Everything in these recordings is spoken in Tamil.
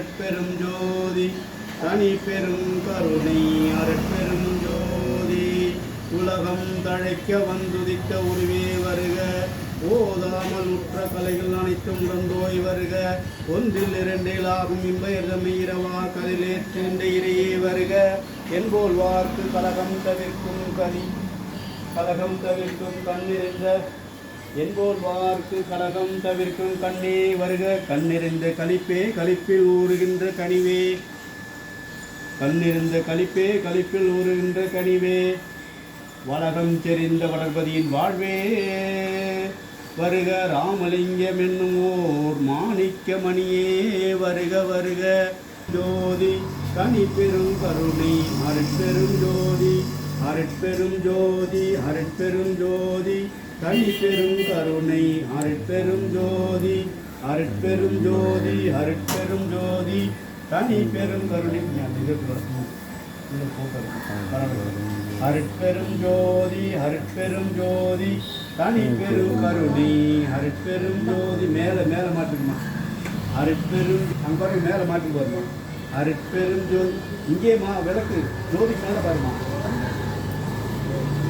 அருட்பெரும் ஜோதி தனி பெரும் கருணை. அருட்பெரும் ஜோதி உலகம் தழைக்க வந்துதிக்க உருவே வருக. ஓதாமல் உற்ற கலைகள் அனைத்தும் உடந்தோய் வருக. ஒன்றில் இரண்டில் ஆகும் இன்பயர்தமை இரவா கதிலேற்றின்ற இறையே வருக. என்போல் வார்த்து கலகம் தவிர்க்கும் கதி கலகம் தவிர்க்கும் கண்ணிருந்த என்போர் வார்க்கு கலகம் தவிர்க்கும் கண்ணே வருக கண்ணிருந்த கழிப்பே கழிப்பில் ஊறுகின்ற கனிவே. கண்ணிருந்த கழிப்பே கழிப்பில் ஊறுகின்ற கனிவே. வளகம் தெரிந்த வளர்பதியின் வாழ்வே. வருக ராமலிங்கம் என்னும் ஓர் மாணிக்க மணியே. வருக வருக ஜோதி கனி பெரும் கருணை அருட்பெரும் ஜோதி அருட்பெரும் ஜோதி அருட்பெரும் ஜோதி. கனி பெரும் கருணை அருட்பெரும் ஜோதி அருட்பெரும் ஜோதி அருட்பெரும் ஜோதி. தனி பெரும் கருணை அருட்பெரும் ஜோதி அருட்பெரும் ஜோதி. தனி பெரும் கருணை அருட்பெரும் ஜோதி. மேல மேல மாட்டுமா அருட்பெரும் அங்க பாருங்க மேல மாட்டி பாருமா அருட்பெரும் ஜோதி இங்கே மா விளக்கு ஜோதி மேல பாருமா.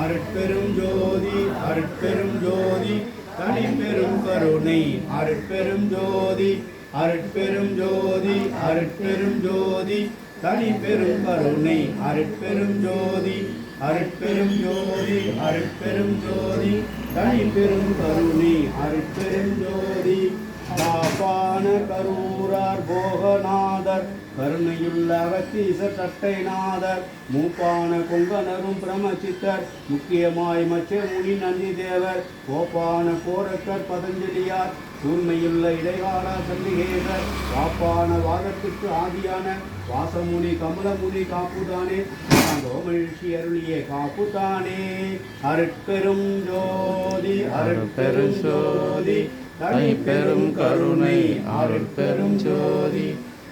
அருட்பெரும் ஜோதி அருட்பெரும் ஜோதி தனிப்பெரும் கருணை. அருட்பெரும் ஜோதி அருட்பெரும் ஜோதி அருட்பெரும் ஜோதி தனிப்பெரும் கருணை. அருட்பெரும் ஜோதி அருட்பெரும் ஜோதி அருட்பெரும் ஜோதி தனிப்பெரும் கருணை. அருட்பெரும் ஜோதி பாப்பான கரூரார் போகனா. கருணையுள்ள அகத்தீச தட்டைநாதர் மூப்பான கொங்கனரும் பிரமசித்தர் முக்கியமாய் மச்ச முனி நந்தி தேவர் கோப்பான கோரக்கர் பதஞ்சலியார் கூர்மையுள்ள இடைகாலா சண்டிகேசர் வாப்பான வாதத்துக்கு ஆதியான வாசமுனி கமலமுனி காப்புதானே மகிழ்ச்சி அருளிய காப்புதானே. அருட்பெரும் ஜோதி அருட்பெரும் ஜோதி தனி பெரும் கருணை அருட்பெரும் ஜோதி.